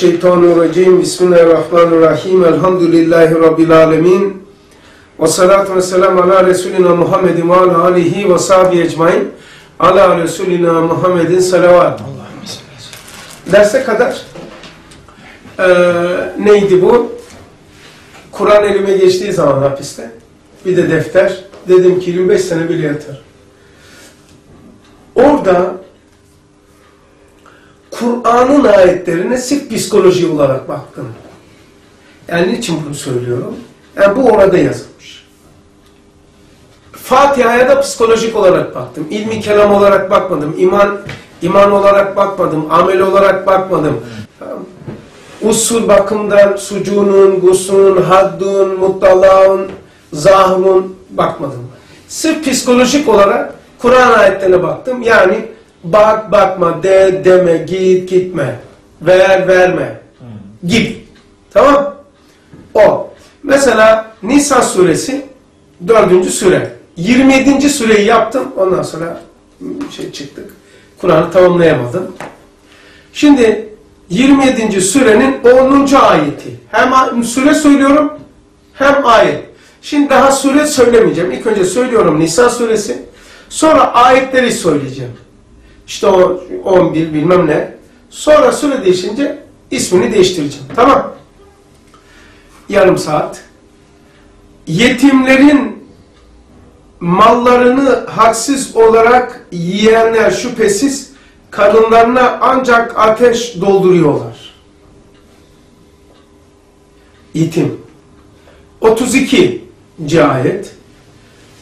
Şeytanirracim. Bismillahirrahmanirrahim. Elhamdülillahi Rabbil alemin. Ve salatu ve selamu ala Resulina Muhammedin ve ala alihi ve sahbihi ecmain. Ala Resulina Muhammedin salavat. Derse kadar e, neydi bu? Kur'an elime geçtiği zaman hapiste. Bir de defter. Dedim ki 25 sene bile yatar. Orada Kur'an'ın ayetlerine sırf psikoloji olarak baktım. Yani niçin bunu söylüyorum? Yani bu orada yazılmış. Fatiha'ya da psikolojik olarak baktım. İlmi kelam olarak bakmadım. İman iman olarak bakmadım. Amel olarak bakmadım. Usul bakımdan sucunun, gusun, haddun, muttalaun, zahmun bakmadım. Sırf psikolojik olarak Kur'an ayetlerine baktım. Yani bak bakma, de deme, git gitme, ver verme gibi. Tamam? O. Mesela Nisa suresi dördüncü sure. 27. sureyi yaptım. Ondan sonra şey çıktık. Kur'an'ı tamamlayamadım. Şimdi 27. surenin 10. ayeti. Hem sure söylüyorum hem ayet. Şimdi daha sure söylemeyeceğim. İlk önce söylüyorum Nisa suresi. Sonra ayetleri söyleyeceğim. İşte o 11 bilmem ne. Sonra sure değişince ismini değiştireceğim. Tamam. Yarım saat. Yetimlerin mallarını haksız olarak yiyenler şüphesiz kadınlarına ancak ateş dolduruyorlar. Yetim. 32. ayet.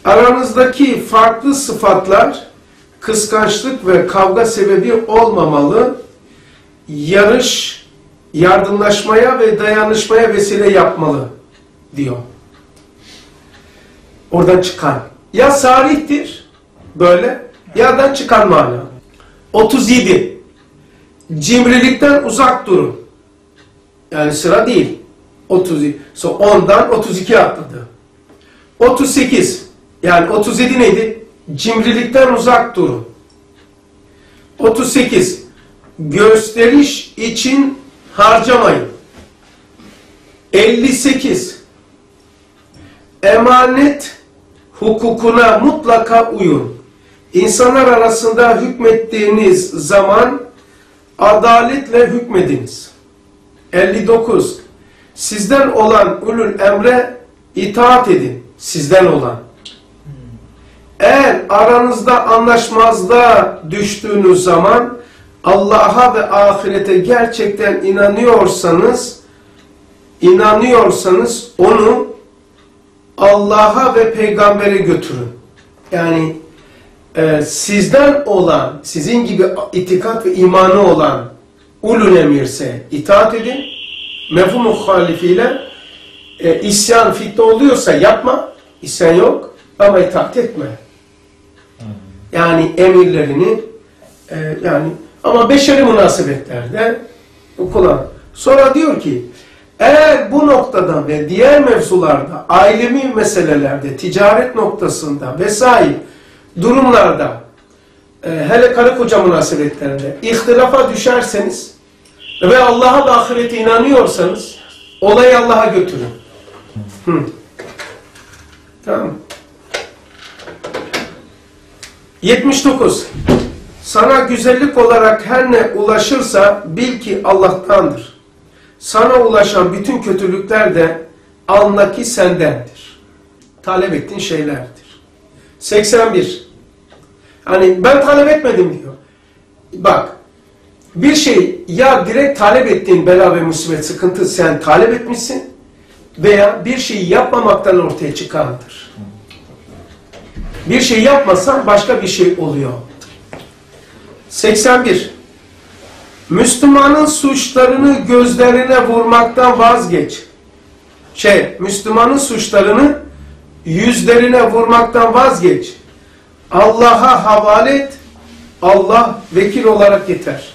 Aranızdaki farklı sıfatlar kıskançlık ve kavga sebebi olmamalı, yarış, yardımlaşmaya ve dayanışmaya vesile yapmalı diyor. Oradan çıkan. Ya sarihtir böyle ya da çıkan mana. 37. Cimrilikten uzak durun. Yani sıra değil. 37. So 10'dan 32 atladı. 38. Yani 37 neydi? Cimrilikten uzak durun. 38. Gösteriş için harcamayın. 58. Emanet hukukuna mutlaka uyun. İnsanlar arasında hükmettiğiniz zaman adaletle hükmediniz. 59. Sizden olan ulul emre itaat edin. Sizden olan. Eğer aranızda anlaşmazlığa düştüğünüz zaman Allah'a ve ahirete gerçekten inanıyorsanız inanıyorsanız onu Allah'a ve peygambere götürün. Yani e, sizden olan, sizin gibi itikat ve imanı olan ulul emirse itaat edin. Mefhum muhalifiyle e, isyan fitne oluyorsa yapma. İsyan yok ama itaat etme. Yani emirlerini e, yani ama beşeri münasebetlerde kullan. Sonra diyor ki eğer bu noktada ve diğer mevzularda, ailevi meselelerde, ticaret noktasında vesaire durumlarda e, hele karı koca münasebetlerinde ihtilafa düşerseniz ve Allah'a ve ahirete inanıyorsanız olayı Allah'a götürün. Hı. Tamam 79. Sana güzellik olarak her ne ulaşırsa bil ki Allah'tandır. Sana ulaşan bütün kötülükler de andaki sendendir. Talep ettiğin şeylerdir. 81. Hani ben talep etmedim diyor. Bak bir şey ya direkt talep ettiğin bela ve musibet sıkıntı sen talep etmişsin veya bir şeyi yapmamaktan ortaya çıkandır. Bir şey yapmasan başka bir şey oluyor. 81. Müslümanın suçlarını gözlerine vurmaktan vazgeç. Şey, Müslümanın suçlarını yüzlerine vurmaktan vazgeç. Allah'a havale et. Allah vekil olarak yeter.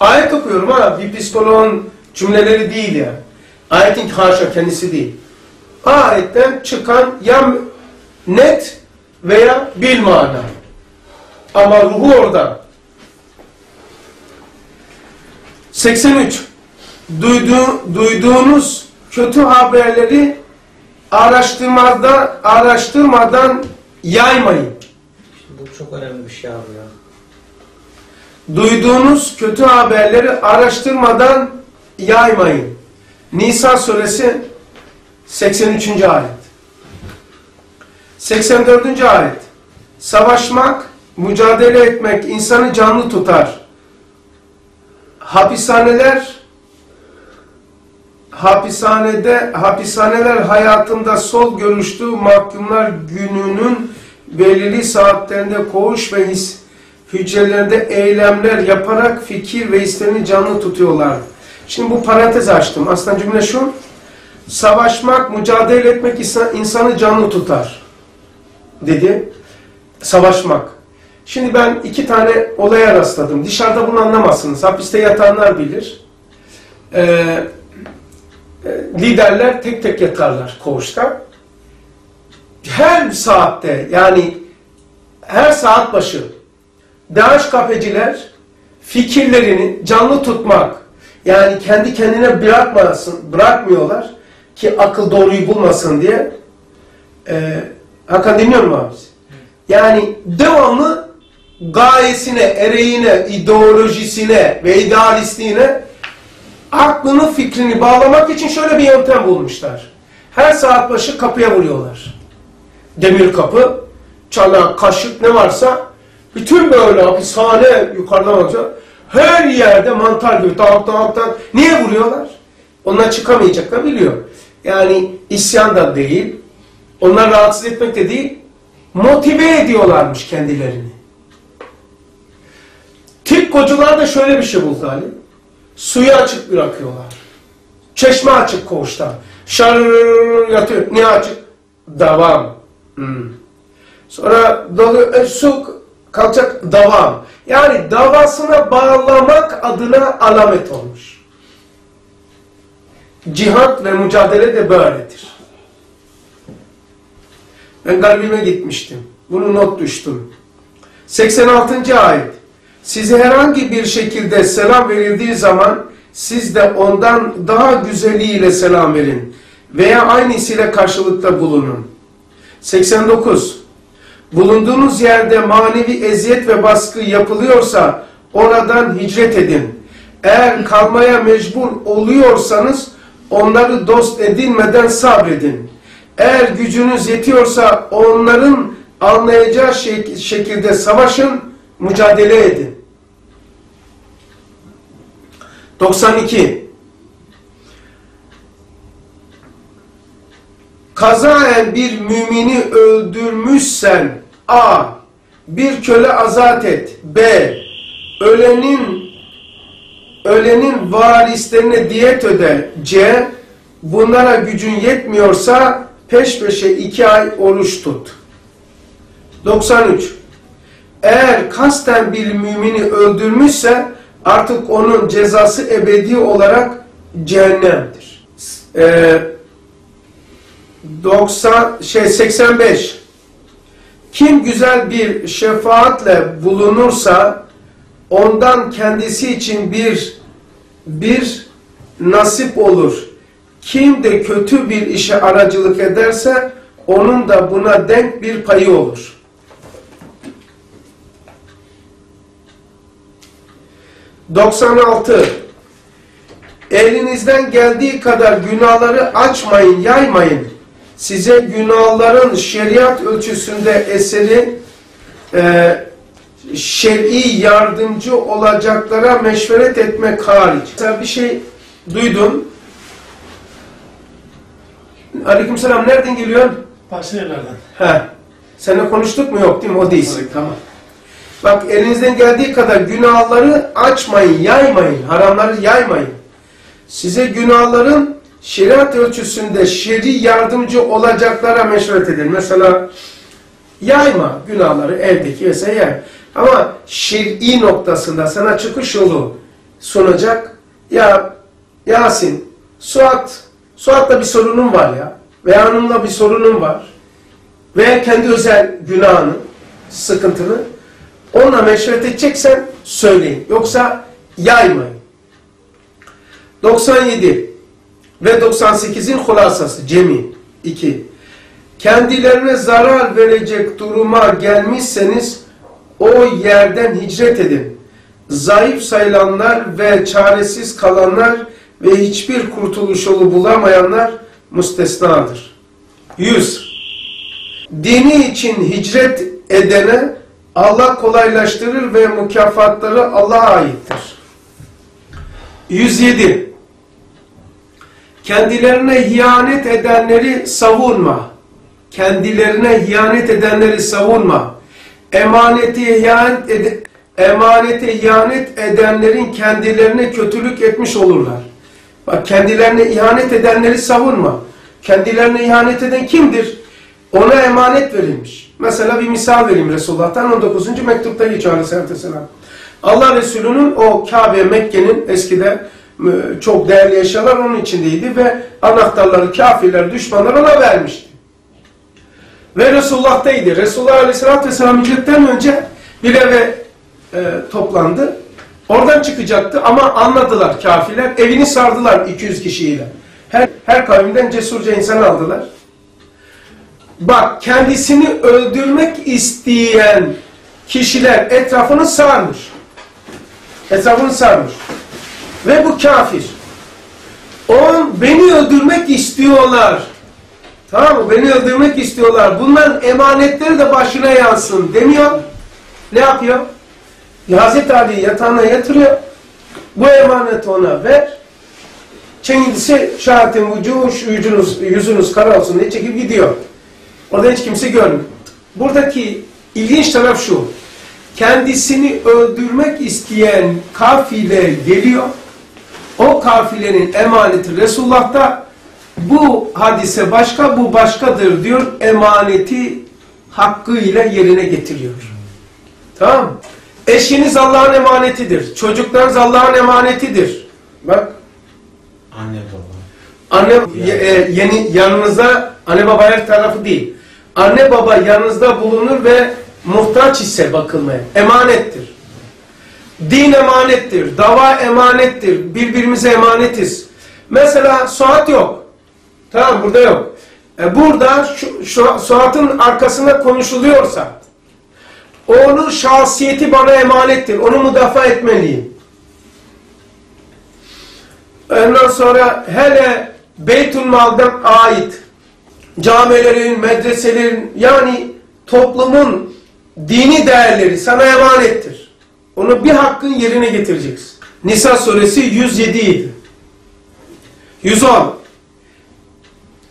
Ayet okuyorum ha, bir psikoloğun cümleleri değil yani. Ayetin haşa kendisi değil. Ayetten çıkan ya net veya bil mana. Ama ruhu orada. 83. duyduğu, duyduğunuz kötü haberleri araştırmadan, araştırmadan yaymayın. Bu çok önemli bir şey abi ya. Duyduğunuz kötü haberleri araştırmadan yaymayın. Nisa suresi 83. ayet. 84. ayet. Savaşmak, mücadele etmek insanı canlı tutar. Hapishaneler hapishanede hapishaneler hayatında sol görüşlü mahkumlar gününün belirli saatlerinde koğuş ve his, hücrelerinde eylemler yaparak fikir ve hislerini canlı tutuyorlar. Şimdi bu parantez açtım. Aslında cümle şu. Savaşmak, mücadele etmek insan- insanı canlı tutar. Dedi. Savaşmak. Şimdi ben iki tane olaya rastladım. Dışarıda bunu anlamazsınız. Hapiste yatanlar bilir. Ee, e, liderler tek tek yatarlar koğuşta. Her saatte yani her saat başı DAEŞ kafeciler fikirlerini canlı tutmak yani kendi kendine bırakmasın, bırakmıyorlar ki akıl doğruyu bulmasın diye. Ee, Hakan dinliyor musun abi? Yani devamlı gayesine, ereğine, ideolojisine ve idealistliğine aklını, fikrini bağlamak için şöyle bir yöntem bulmuşlar. Her saat başı kapıya vuruyorlar. Demir kapı, çanak, kaşık ne varsa bütün böyle hapishane yukarıdan bakacak. Her yerde mantar gibi tak tak tak. Niye vuruyorlar? Onlar çıkamayacaklar biliyor. Yani isyan da değil, onlar rahatsız etmek de değil, motive ediyorlarmış kendilerini. Tip kocular da şöyle bir şey buldu Ali. Suyu açık bırakıyorlar. Çeşme açık koğuşta. Şar yatıyor. Açık? Devam. Hmm. Sonra dolu e, su kalacak. Yani davasına bağlamak adına alamet olmuş. Cihat ve mücadele de böyledir. Ben garibime gitmiştim. Bunu not düştüm. 86. ayet. Size herhangi bir şekilde selam verildiği zaman siz de ondan daha güzeliyle selam verin veya aynısıyla karşılıkta bulunun. 89. Bulunduğunuz yerde manevi eziyet ve baskı yapılıyorsa oradan hicret edin. Eğer kalmaya mecbur oluyorsanız onları dost edinmeden sabredin. Eğer gücünüz yetiyorsa onların anlayacağı şek şekilde savaşın, mücadele edin. 92. Kazaen bir mümini öldürmüşsen A. Bir köle azat et. B. Ölenin ölenin varislerine diyet öde. C. Bunlara gücün yetmiyorsa peş peşe iki ay oruç tut. 93. Eğer kasten bir mümini öldürmüşse artık onun cezası ebedi olarak cehennemdir. Ee, 90 şey 85 Kim güzel bir şefaatle bulunursa ondan kendisi için bir bir nasip olur. Kim de kötü bir işe aracılık ederse onun da buna denk bir payı olur. Doksan altı. Elinizden geldiği kadar günahları açmayın, yaymayın. Size günahların şeriat ölçüsünde eseri e, şer'i yardımcı olacaklara meşveret etmek hariç. Sen bir şey duydun. Aleykümselam nereden geliyor? Başka yerlerden. He. Seninle konuştuk mu? Yok değil mi? O değilsin. Evet. Tamam. Bak elinizden geldiği kadar günahları açmayın, yaymayın. Haramları yaymayın. Size günahların şeriat ölçüsünde şer'i yardımcı olacaklara meşveret edin. Mesela yayma günahları eldeki vesaire yay. Ama şer'i noktasında sana çıkış yolu sunacak. Ya Yasin, Suat, Suat'la bir sorunun var ya. Veya hanımla bir sorunun var. Veya kendi özel günahını, sıkıntını onunla meşveret edeceksen söyleyin. Yoksa yaymayın. 97 ve 98'in hulasası Cemi 2. Kendilerine zarar verecek duruma gelmişseniz o yerden hicret edin. Zayıf sayılanlar ve çaresiz kalanlar ve hiçbir kurtuluş yolu bulamayanlar müstesnadır. 100. Dini için hicret edene Allah kolaylaştırır ve mükafatları Allah'a aittir. 107. Kendilerine ihanet edenleri savunma. Kendilerine ihanet edenleri savunma. Emaneti ihanet, ed emanete ihanet edenlerin kendilerine kötülük etmiş olurlar. Bak kendilerine ihanet edenleri savunma. Kendilerine ihanet eden kimdir? Ona emanet verilmiş. Mesela bir misal vereyim Resulullah'tan 19. mektupta geçiyor Aleyhisselatü Vesselam. Allah Resulü'nün o Kabe, Mekke'nin eskide e, çok değerli eşyalar onun içindeydi ve anahtarları kafirler, düşmanlar ona vermişti. Ve Resulullah'taydı. Resulullah Aleyhisselatü Vesselam önce bir eve e, toplandı. Oradan çıkacaktı ama anladılar kafirler. Evini sardılar 200 kişiyle. Her, her kavimden cesurca insan aldılar. Bak kendisini öldürmek isteyen kişiler etrafını sarmış. Etrafını sarmış. Ve bu kafir. On beni öldürmek istiyorlar. Tamam mı? Beni öldürmek istiyorlar. Bunların emanetleri de başına yansın demiyor. Ne yapıyor? Hazreti Ali yatağına yatırıyor. Bu emaneti ona ver. Kendisi şahitin vücuş, yüzünüz, yüzünüz kara olsun diye çekip gidiyor. Orada hiç kimse görmüyor. Buradaki ilginç taraf şu. Kendisini öldürmek isteyen kafile geliyor. O kafilenin emaneti Resulullah'ta bu hadise başka, bu başkadır diyor. Emaneti hakkıyla yerine getiriyor. Tamam mı? Eşiniz Allah'ın emanetidir. Çocuklarınız Allah'ın emanetidir. Bak. Anne baba. Anne e, yeni yanınızda anne baba her tarafı değil. Anne baba yanınızda bulunur ve muhtaç ise bakılmaya. Emanettir. Din emanettir. Dava emanettir. Birbirimize emanetiz. Mesela Suat yok. Tamam burada yok. E, burada şu, şu Suat'ın arkasında konuşuluyorsa onun şahsiyeti bana emanettir. Onu müdafaa etmeliyim. Ondan sonra hele Beytül Mal'dan ait camilerin, medreselerin yani toplumun dini değerleri sana emanettir. Onu bir hakkın yerine getireceksin. Nisa suresi 107 idi. 110.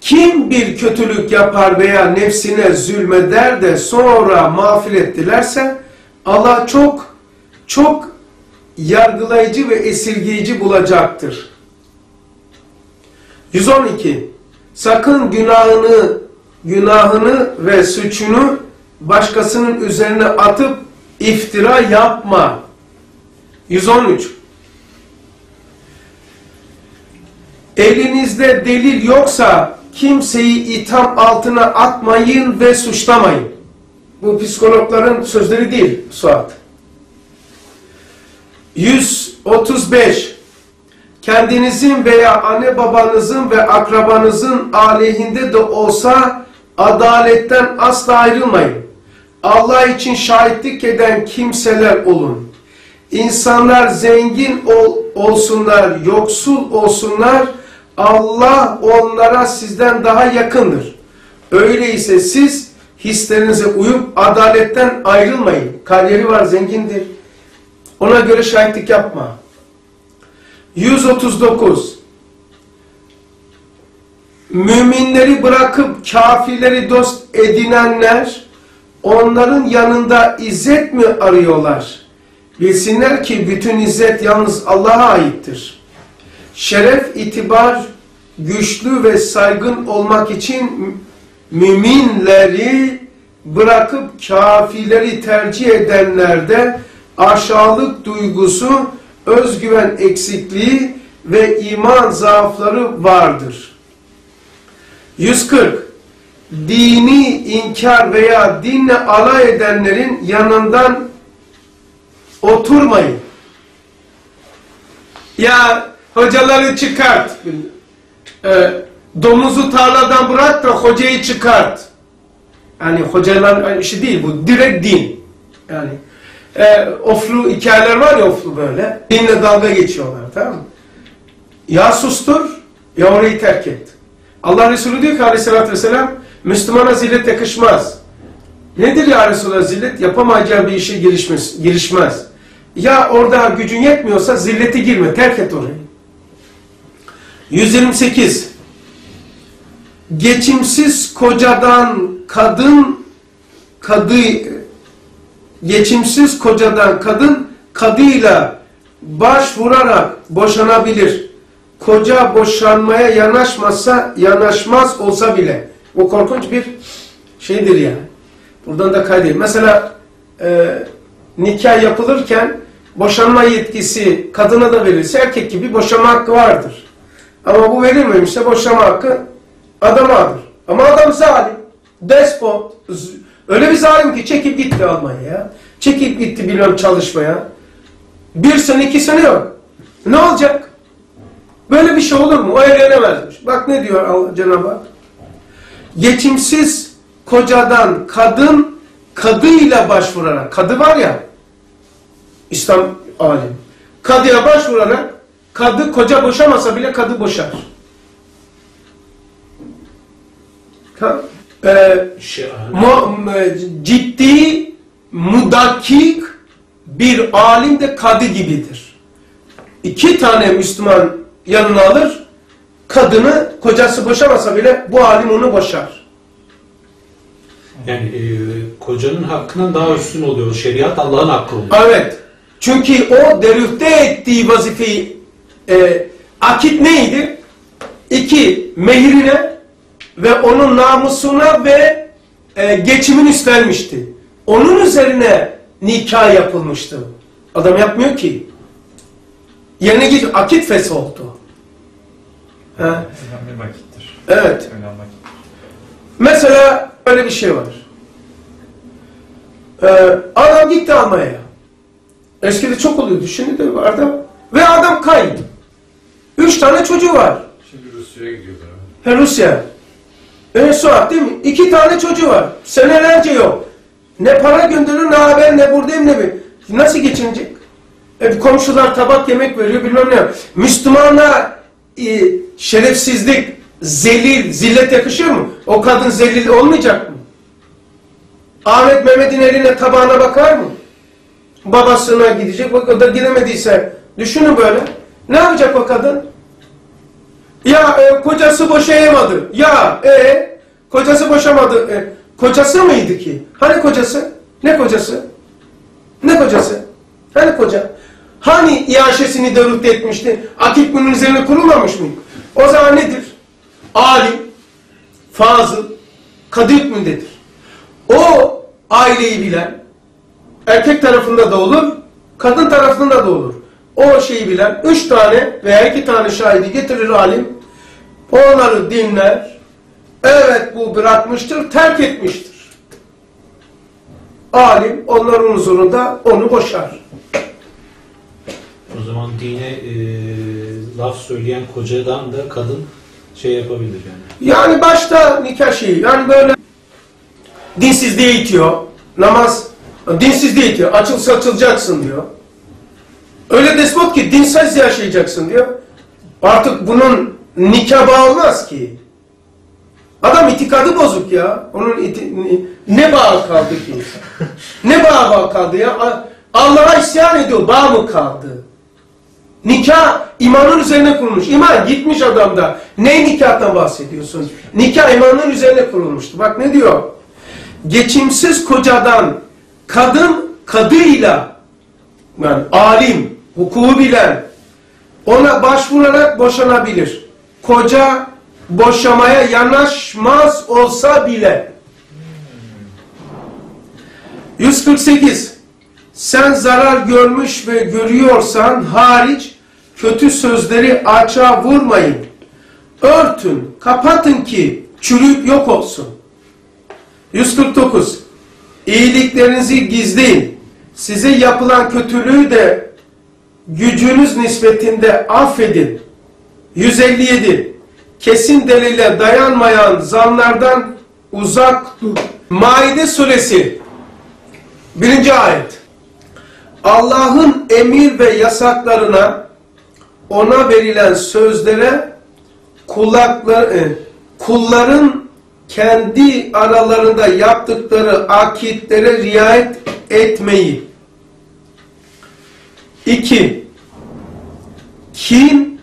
Kim bir kötülük yapar veya nefsine zulmeder de sonra mağfiret dilerse Allah çok çok yargılayıcı ve esirgeyici bulacaktır. 112. Sakın günahını günahını ve suçunu başkasının üzerine atıp iftira yapma. 113. Elinizde delil yoksa kimseyi itham altına atmayın ve suçlamayın. Bu psikologların sözleri değil Suat. 135. Kendinizin veya anne babanızın ve akrabanızın aleyhinde de olsa adaletten asla ayrılmayın. Allah için şahitlik eden kimseler olun. İnsanlar zengin ol, olsunlar, yoksul olsunlar, Allah onlara sizden daha yakındır. Öyleyse siz hislerinize uyup adaletten ayrılmayın. Kariyeri var, zengindir. Ona göre şahitlik yapma. 139 Müminleri bırakıp kafirleri dost edinenler onların yanında izzet mi arıyorlar? Bilsinler ki bütün izzet yalnız Allah'a aittir. Şeref, itibar, güçlü ve saygın olmak için müminleri bırakıp kafirleri tercih edenlerde aşağılık duygusu, özgüven eksikliği ve iman zaafları vardır. 140. Dini inkar veya dinle alay edenlerin yanından oturmayın. Ya hocaları çıkart. Ee, domuzu tarladan bırak da hocayı çıkart. Yani hocaların işi değil bu. Direkt din. Yani e, oflu hikayeler var ya oflu böyle. Dinle dalga geçiyorlar tamam mı? Ya sustur ya orayı terk et. Allah Resulü diyor ki aleyhissalatü vesselam Müslümana zillet yakışmaz. Nedir ya Resulallah zillet? Yapamayacağı bir işe girişmez. girişmez. Ya orada gücün yetmiyorsa zilleti girme, terk et orayı. 128. Geçimsiz kocadan kadın kadı geçimsiz kocadan kadın kadıyla başvurarak boşanabilir. Koca boşanmaya yanaşmazsa yanaşmaz olsa bile. Bu korkunç bir şeydir yani. Buradan da kaydedeyim. Mesela e, nikah yapılırken boşanma yetkisi kadına da verilse erkek gibi boşanma hakkı vardır. Ama bu verilmemişse boşanma hakkı adamadır. Ama adam zalim, despot, öyle bir zalim ki çekip gitti Almanya'ya, çekip gitti bilmem çalışmaya. Bir sene iki sene yok. Ne olacak? Böyle bir şey olur mu? O evlenemezmiş. Bak ne diyor Cenab-ı Hak? Geçimsiz kocadan kadın kadıyla başvurarak, kadı var ya, İslam alim. Kadıya başvurarak, kadı koca boşamasa bile kadı boşar. Ha? Ee, mu, ciddi, mudakik bir alim de kadı gibidir. İki tane Müslüman yanına alır, kadını kocası boşamasa bile bu alim onu boşar. Yani e, kocanın hakkından daha üstün oluyor. Şeriat Allah'ın hakkı oluyor. Evet. Çünkü o derüfte ettiği vazifeyi e, akit neydi? İki, mehirine ve onun namusuna ve e, geçimin üstlenmişti. Onun üzerine nikah yapılmıştı. Adam yapmıyor ki. Yerine git akit fesi oldu. Önemli vakittir. Evet. Önemli. Mesela öyle bir şey var. Ee, adam gitti Almanya'ya. Eskide çok oluyordu. Şimdi de var da. Ve adam kayıp. Üç tane çocuğu var. Şimdi Rusya'ya gidiyorlar. He Rusya. E Suat değil mi? İki tane çocuğu var. Senelerce yok. Ne para gönderiyor ne haber ne buradayım ne bir. Nasıl geçinecek? E, komşular tabak yemek veriyor bilmem ne. Müslümana e, şerefsizlik, zelil, zillet yakışıyor mu? O kadın zelil olmayacak mı? Ahmet Mehmet'in eline tabağına bakar mı? Babasına gidecek. O da gidemediyse düşünün böyle. Ne yapacak o kadın? Ya e, kocası boşayamadı. Ya e kocası boşamadı. E, kocası mıydı ki? Hani kocası? Ne kocası? Ne kocası? Hani koca? Hani iaşesini derut etmişti? Akit bunun üzerine kurulmamış mıydı? O zaman nedir? Alim, fazıl, kadı hükmündedir. O aileyi bilen, erkek tarafında da olur, kadın tarafında da olur. O şeyi bilen üç tane veya iki tane şahidi getirir alim, onları dinler, evet bu bırakmıştır, terk etmiştir. Alim onların huzurunda onu boşar. O zaman dine e, laf söyleyen kocadan da kadın şey yapabilir yani. Yani başta nikah şeyi, yani böyle dinsizliğe itiyor, namaz dinsizliğe itiyor, açıl saçılacaksın diyor. Öyle despot ki dinsiz yaşayacaksın diyor. Artık bunun nikah bağı olmaz ki. Adam itikadı bozuk ya. Onun iti, ne bağı kaldı ki? ne bağı bağı kaldı ya? Allah'a isyan ediyor. Bağ mı kaldı? Nikah imanın üzerine kurulmuş. İman gitmiş adamda. Ne nikahtan bahsediyorsun? Nikah imanın üzerine kurulmuştu. Bak ne diyor? Geçimsiz kocadan kadın kadıyla yani alim, hukuku bilen ona başvurarak boşanabilir. Koca boşamaya yanaşmaz olsa bile. 148. Sen zarar görmüş ve görüyorsan hariç kötü sözleri açığa vurmayın. Örtün, kapatın ki çürüyüp yok olsun. 149. İyiliklerinizi gizleyin. Size yapılan kötülüğü de gücünüz nispetinde affedin. 157. Kesin delile dayanmayan zanlardan uzak dur. Maide suresi 1. ayet. Allah'ın emir ve yasaklarına ona verilen sözlere kulaklar, e, kulların kendi aralarında yaptıkları akitlere riayet etmeyi. 2. Kin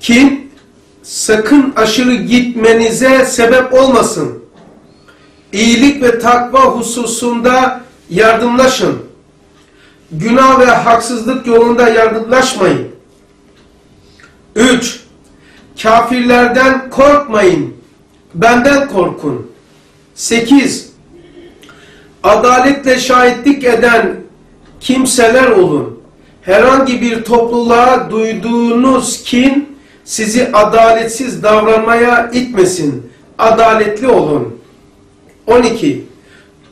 kin sakın aşırı gitmenize sebep olmasın. İyilik ve takva hususunda yardımlaşın. Günah ve haksızlık yolunda yardımlaşmayın. 3. Kafirlerden korkmayın. Benden korkun. 8. Adaletle şahitlik eden kimseler olun. Herhangi bir topluluğa duyduğunuz kin sizi adaletsiz davranmaya itmesin. Adaletli olun. 12.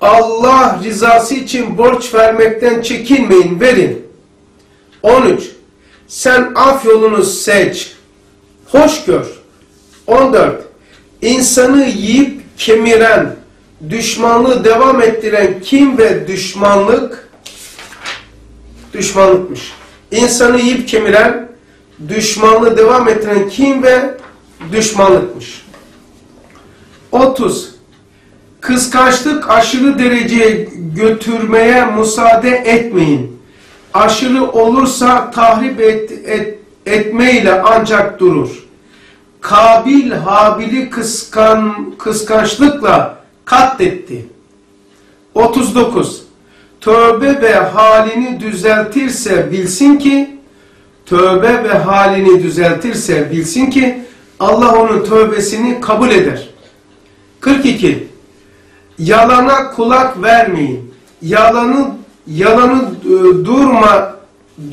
Allah rızası için borç vermekten çekinmeyin, verin. 13. Sen af yolunu seç, hoş gör. 14. İnsanı yiyip kemiren, düşmanlığı devam ettiren kim ve düşmanlık? Düşmanlıkmış. İnsanı yiyip kemiren, düşmanlığı devam ettiren kim ve düşmanlıkmış. 30. Kıskançlık aşırı dereceye götürmeye müsaade etmeyin. Aşırı olursa tahrip et, et, etmeyle ancak durur. Kabil Habil'i kıskan, kıskançlıkla katletti. 39. Tövbe ve halini düzeltirse bilsin ki tövbe ve halini düzeltirse bilsin ki Allah onun tövbesini kabul eder. 42. Yalana kulak vermeyin. Yalanı yalanı e, durma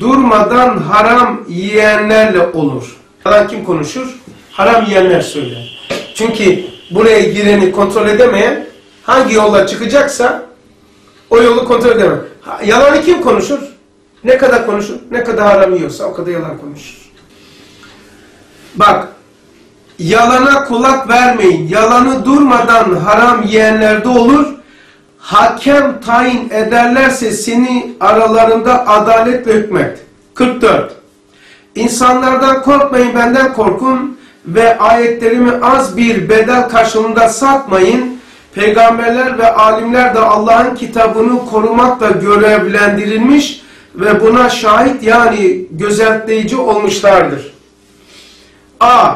durmadan haram yiyenlerle olur. Yalan kim konuşur? Haram yiyenler söyler. Çünkü buraya gireni kontrol edemeyen hangi yolla çıkacaksa o yolu kontrol edemez. Ha, Yalanı kim konuşur? Ne kadar konuşur? Ne kadar haram yiyorsa o kadar yalan konuşur. Bak Yalana kulak vermeyin. Yalanı durmadan haram yiyenlerde olur. Hakem tayin ederlerse seni aralarında adaletle hükmet. 44. İnsanlardan korkmayın benden korkun ve ayetlerimi az bir bedel karşılığında satmayın. Peygamberler ve alimler de Allah'ın kitabını korumakla görevlendirilmiş ve buna şahit yani gözetleyici olmuşlardır. A.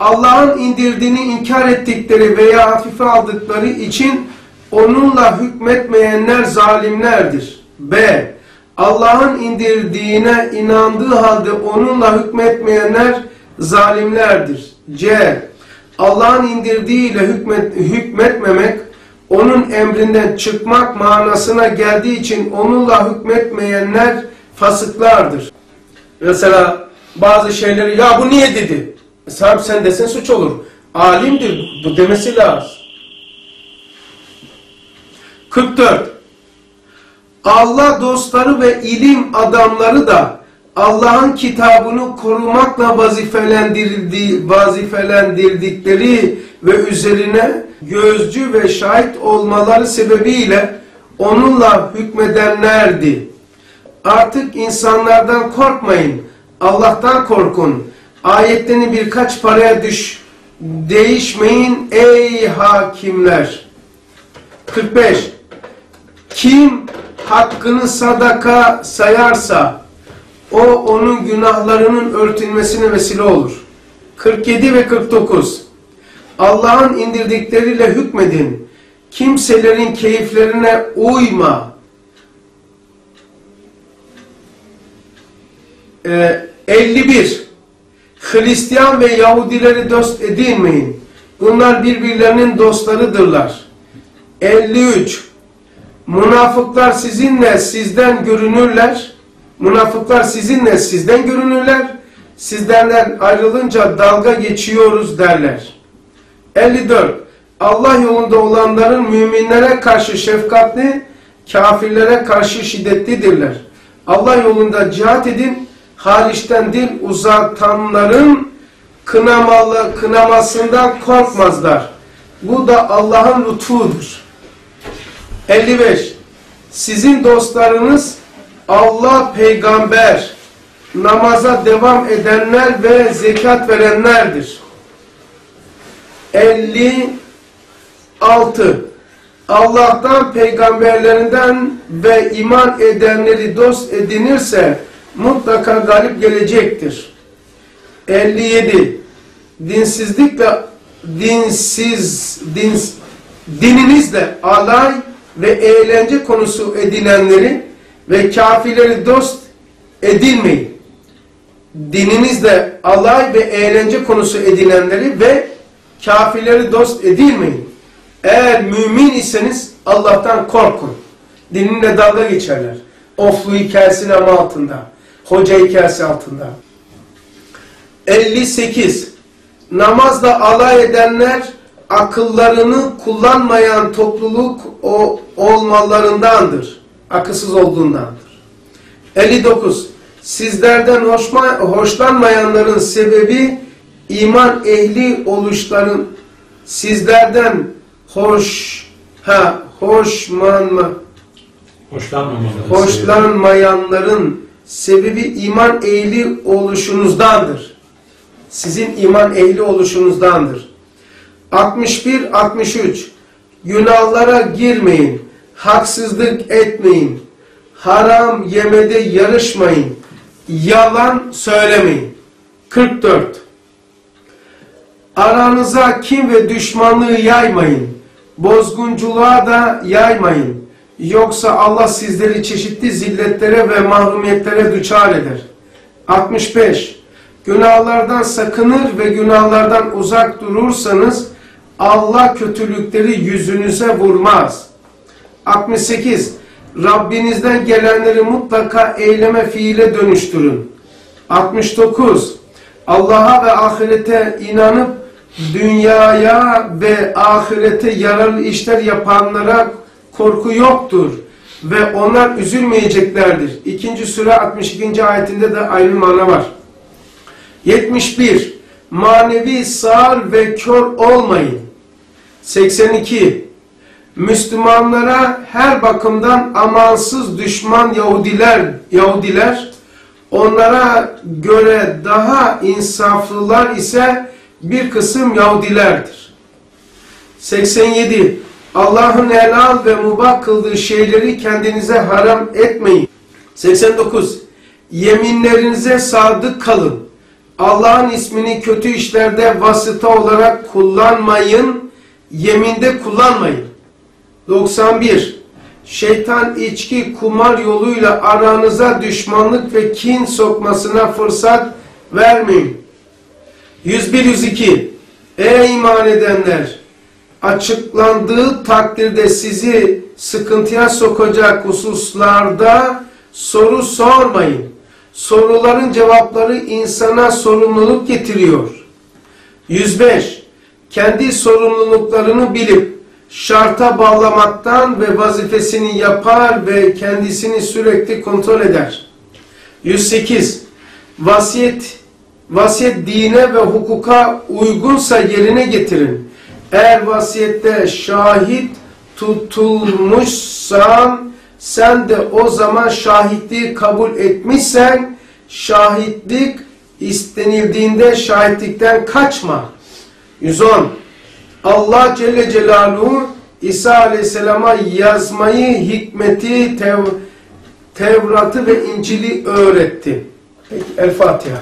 Allah'ın indirdiğini inkar ettikleri veya hafife aldıkları için onunla hükmetmeyenler zalimlerdir. B. Allah'ın indirdiğine inandığı halde onunla hükmetmeyenler zalimlerdir. C. Allah'ın indirdiğiyle hükmet, hükmetmemek, onun emrinden çıkmak manasına geldiği için onunla hükmetmeyenler fasıklardır. Mesela bazı şeyleri ya bu niye dedi? Sahip sen desen suç olur. Alimdir bu demesi lazım. 44. Allah dostları ve ilim adamları da Allah'ın kitabını korumakla vazifelendirildiği, vazifelendirdikleri ve üzerine gözcü ve şahit olmaları sebebiyle onunla hükmedenlerdi. Artık insanlardan korkmayın, Allah'tan korkun. Ayetlerini birkaç paraya düş, değişmeyin ey hakimler. 45. Kim hakkını sadaka sayarsa o onun günahlarının örtülmesine vesile olur. 47 ve 49. Allah'ın indirdikleriyle hükmedin. Kimselerin keyiflerine uyma. Ee, 51. Hristiyan ve Yahudileri dost edinmeyin. Bunlar birbirlerinin dostlarıdırlar. 53. Münafıklar sizinle sizden görünürler. Münafıklar sizinle sizden görünürler. Sizlerden ayrılınca dalga geçiyoruz derler. 54. Allah yolunda olanların müminlere karşı şefkatli, kafirlere karşı şiddetlidirler. Allah yolunda cihat edin. Hariçten dil uzatanların kınamalı, kınamasından korkmazlar. Bu da Allah'ın lütfudur. 55. Sizin dostlarınız Allah, peygamber, namaza devam edenler ve zekat verenlerdir. 56. Allah'tan, peygamberlerinden ve iman edenleri dost edinirse mutlaka galip gelecektir. 57. Dinsizlikle dinsiz dins, dininizle alay ve eğlence konusu edinenleri ve kafirleri dost edinmeyin. Dininizle alay ve eğlence konusu edinenleri ve kafirleri dost edinmeyin. Eğer mümin iseniz Allah'tan korkun. Dininle dalga geçerler. Oflu hikayesinin ama altında. Hoca hikayesi altında. 58. Namazla alay edenler akıllarını kullanmayan topluluk o, olmalarındandır. Akılsız olduğundandır. 59. Sizlerden hoşma, hoşlanmayanların sebebi iman ehli oluşların sizlerden hoş ha hoşmanma hoşlanmayanların sebebi iman ehli oluşunuzdandır. Sizin iman ehli oluşunuzdandır. 61-63 Günahlara girmeyin, haksızlık etmeyin, haram yemede yarışmayın, yalan söylemeyin. 44 Aranıza kim ve düşmanlığı yaymayın, bozgunculuğa da yaymayın. Yoksa Allah sizleri çeşitli zilletlere ve mahrumiyetlere düçar eder. 65 Günahlardan sakınır ve günahlardan uzak durursanız Allah kötülükleri yüzünüze vurmaz. 68. Rabbinizden gelenleri mutlaka eyleme fiile dönüştürün. 69. Allah'a ve ahirete inanıp dünyaya ve ahirete yararlı işler yapanlara korku yoktur ve onlar üzülmeyeceklerdir. İkinci sure 62. ayetinde de aynı mana var. 71. Manevi sağır ve kör olmayın. 82. Müslümanlara her bakımdan amansız düşman Yahudiler, Yahudiler onlara göre daha insaflılar ise bir kısım Yahudilerdir. 87. Allah'ın helal ve mubah kıldığı şeyleri kendinize haram etmeyin. 89. Yeminlerinize sadık kalın. Allah'ın ismini kötü işlerde vasıta olarak kullanmayın. Yeminde kullanmayın. 91. Şeytan içki, kumar yoluyla aranıza düşmanlık ve kin sokmasına fırsat vermeyin. 101-102 Ey iman edenler! Açıklandığı takdirde sizi sıkıntıya sokacak hususlarda soru sormayın. Soruların cevapları insana sorumluluk getiriyor. 105. Kendi sorumluluklarını bilip şarta bağlamaktan ve vazifesini yapar ve kendisini sürekli kontrol eder. 108. Vasiyet vasiyet dine ve hukuka uygunsa yerine getirin. Eğer vasiyette şahit tutulmuşsan sen de o zaman şahitliği kabul etmişsen şahitlik istenildiğinde şahitlikten kaçma. 110. Allah Celle Celaluhu İsa Aleyhisselam'a yazmayı, hikmeti, tev Tevrat'ı ve İncil'i öğretti. Peki El Fatiha.